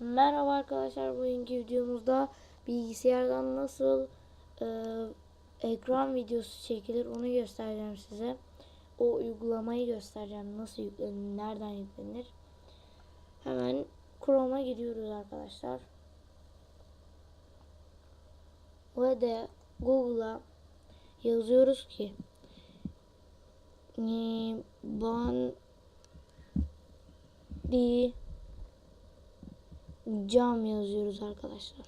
Merhaba arkadaşlar bugünkü videomuzda bilgisayardan nasıl e, ekran videosu çekilir onu göstereceğim size. O uygulamayı göstereceğim nasıl yüklenir, nereden yüklenir. Hemen Chrome'a gidiyoruz arkadaşlar. Ve de Google'a yazıyoruz ki e, ban di cam yazıyoruz arkadaşlar.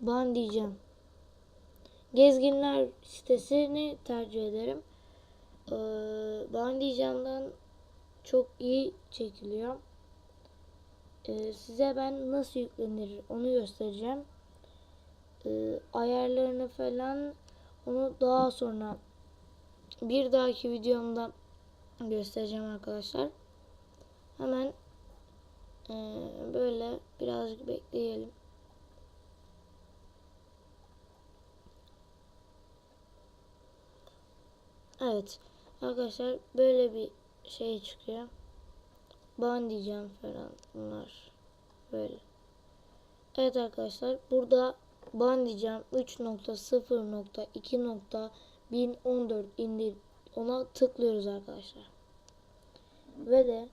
Bandi cam. Gezginler sitesini tercih ederim. Ee, Bandi camdan çok iyi çekiliyor. Ee, size ben nasıl yüklenir onu göstereceğim. Ee, ayarlarını falan onu daha sonra bir dahaki videomda göstereceğim arkadaşlar. Hemen ee, böyle birazcık bekleyelim. Evet. Arkadaşlar böyle bir şey çıkıyor. Ban diyeceğim falan bunlar. Böyle. Evet arkadaşlar burada ban diyeceğim 3.0.2.1014 indir ona tıklıyoruz arkadaşlar. Ve de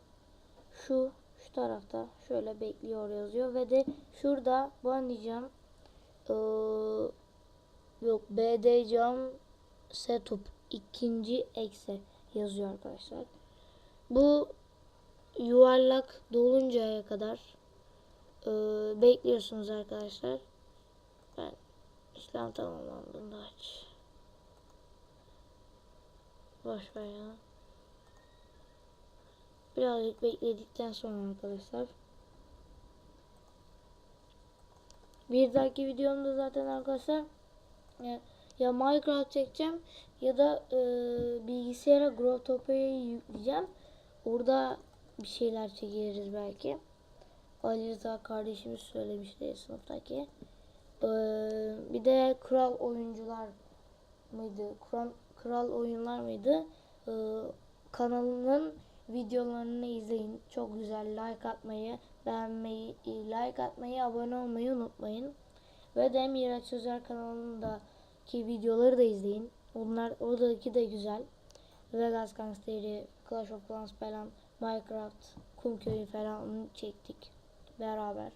şu tarafta şöyle bekliyor yazıyor ve de şurada ban diyeceğim ee, yok BD cam setup ikinci ekse yazıyor arkadaşlar. Bu yuvarlak doluncaya kadar e, bekliyorsunuz arkadaşlar. Ben işlem tamamlandığında aç. Boş ver ya. Birazcık bekledikten sonra arkadaşlar. Bir dahaki videomda zaten arkadaşlar ya, ya Minecraft çekeceğim ya da e, bilgisayara Growtopia'yı yükleyeceğim. Orada bir şeyler çekeriz belki. Ali Rıza kardeşimiz söylemişti sınıftaki. Ee, bir de kral oyuncular mıydı? Kral, kral oyunlar mıydı? Ee, kanalının videolarını izleyin. Çok güzel. Like atmayı, beğenmeyi, like atmayı, abone olmayı unutmayın. Ve de Miraç Sözer kanalındaki videoları da izleyin. Onlar oradaki de güzel. Vegas Gangster'i, Clash of Clans falan, Minecraft, Kum Köyü falan çektik beraber.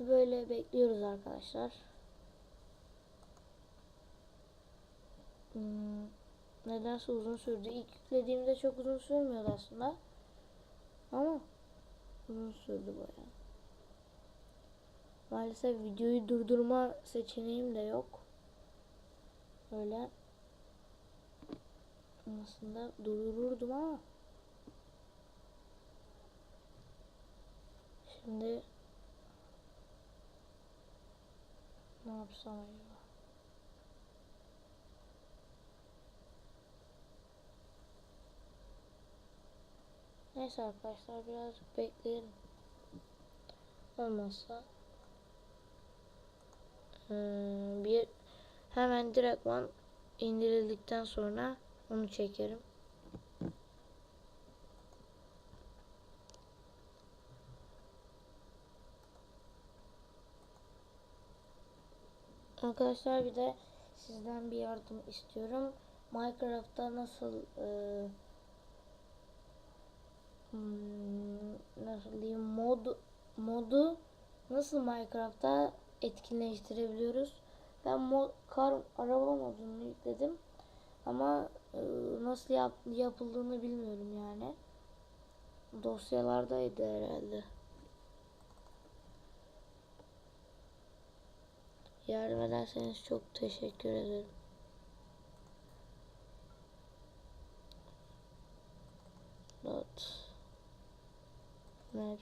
Böyle bekliyoruz arkadaşlar. Hmm, nedense uzun sürdü. İlk yüklediğimde çok uzun sürmüyordu aslında. Ama uzun sürdü bayağı. Maalesef videoyu durdurma seçeneğim de yok. Öyle. Aslında durdururdum ama. Şimdi ne yapsam acaba? Neyse arkadaşlar birazcık bekleyelim. Olmazsa hmm, bir hemen direktman indirildikten sonra onu çekerim. Arkadaşlar bir de sizden bir yardım istiyorum. Minecraft'ta nasıl e, hmm, nasıl diyeyim mod modu nasıl Minecraft'ta etkinleştirebiliyoruz? Ben mod kar araba modunu yükledim. Ama e, nasıl yap, yapıldığını bilmiyorum yani. Dosyalardaydı herhalde. Yardım ederseniz çok teşekkür ederim. Ne?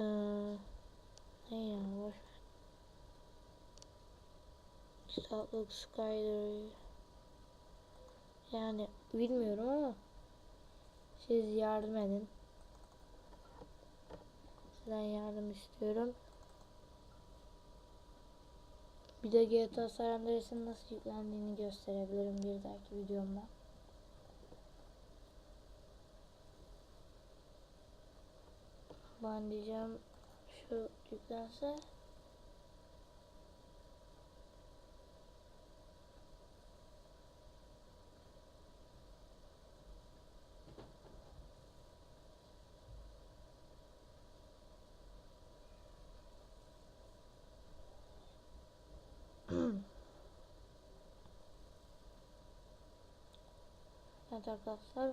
Ee, ne ya boş ver. Startlook Skyder. Yani bilmiyorum ama siz yardım edin. Sizden yardım istiyorum. Bir de GTA San Andreas'ın nasıl yüklendiğini gösterebilirim bir dahaki videomda. Ben diyeceğim şu yüklense Evet arkadaşlar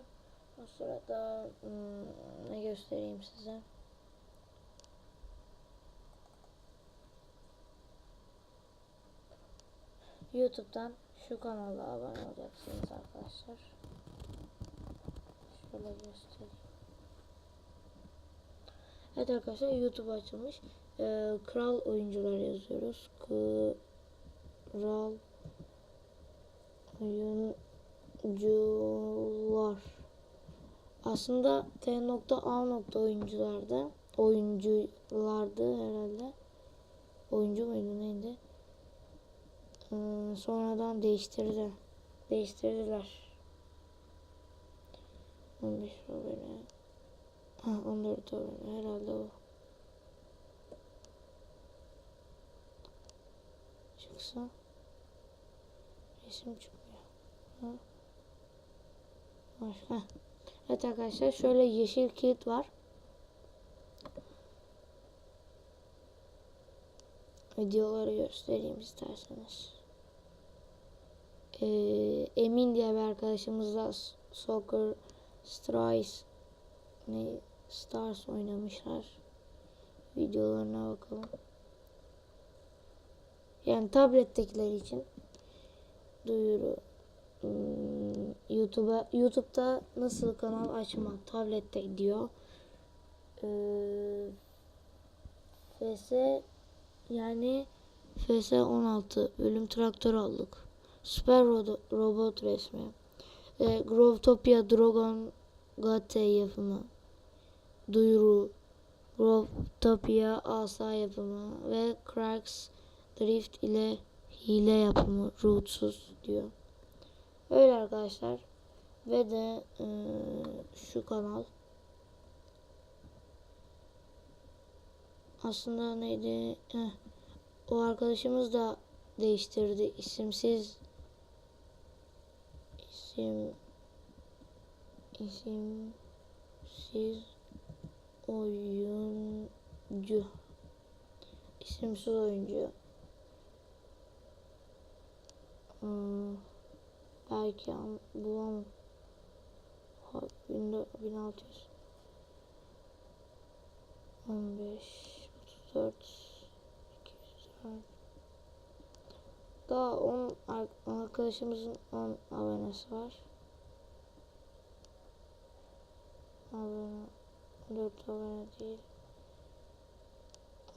o sırada hmm, ne göstereyim size. YouTube'dan şu kanala abone olacaksınız arkadaşlar. Şöyle göstereyim. Evet arkadaşlar YouTube açılmış. Ee, Kral oyuncular yazıyoruz. Kral oyuncular. Aslında T.A. oyuncularda oyunculardı herhalde. Oyuncu muydu neydi? Ee, sonradan değiştirdi. Değiştirdiler. 15 abone. Ha 14 abone herhalde o. Çıksa resim çıkmıyor. Ha. Başka. Evet arkadaşlar şöyle yeşil kilit var. Videoları göstereyim isterseniz. Ee, Emin diye bir arkadaşımızla Soccer Stars ne Stars oynamışlar. Videolarına bakalım. Yani tablettekiler için duyuru Hmm, YouTube'a YouTube'da nasıl kanal açma tablette diyor. Ee, FS yani FS 16 bölüm traktör aldık. Süper ro robot resmi. Ee, Grovetopia Dragon Gate yapımı. Duyuru. Grovetopia asa yapımı ve Cracks Drift ile hile yapımı rootsuz diyor. Öyle arkadaşlar. Ve de e, şu kanal. Aslında neydi? Heh. O arkadaşımız da değiştirdi. isimsiz isim isimsiz oyuncu isimsiz oyuncu hmm. Belki bulamam. 1600 15 34 204 Daha 10 arkadaşımızın 10 abonesi var. Abone 4 abone değil.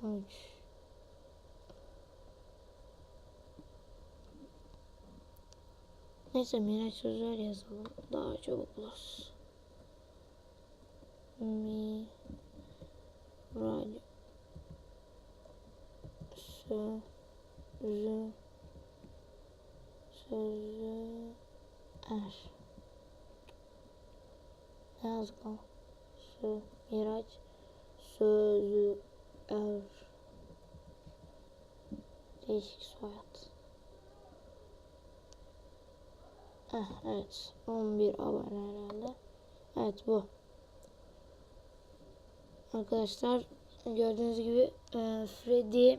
13 Neyse Miraç sözler yazalım. Daha çabuk buluruz. Mi radyo sözü sözü er ne yazık ama Sö, Miraç sözü er değişik soyad Heh, evet. 11 abone herhalde. Evet bu. Arkadaşlar gördüğünüz gibi e, Freddy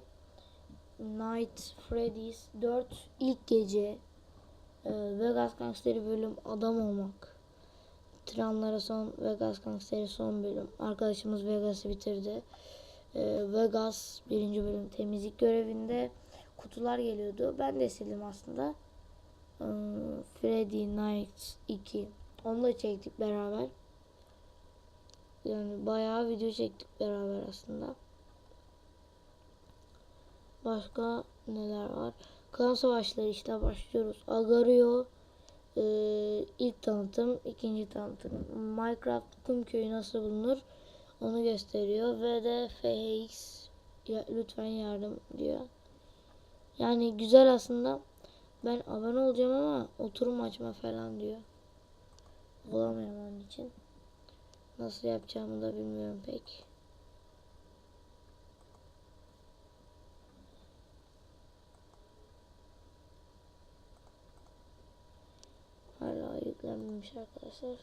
Night Freddy's 4 ilk gece e, Vegas Gangsteri bölüm adam olmak Tiranlara son Vegas Gangsteri son bölüm arkadaşımız Vegas'ı bitirdi e, Vegas birinci bölüm temizlik görevinde kutular geliyordu ben de sildim aslında Freddy Night 2. Onu da çektik beraber. Yani bayağı video çektik beraber aslında. Başka neler var? Klan savaşları işte başlıyoruz. Agario e, ilk tanıtım, ikinci tanıtım. Minecraft kum köyü nasıl bulunur? Onu gösteriyor ve de FX ya, lütfen yardım diyor. Yani güzel aslında. Ben abone olacağım ama oturum açma falan diyor. Olamıyorum onun için. Nasıl yapacağımı da bilmiyorum pek. Hala yüklenmemiş arkadaşlar.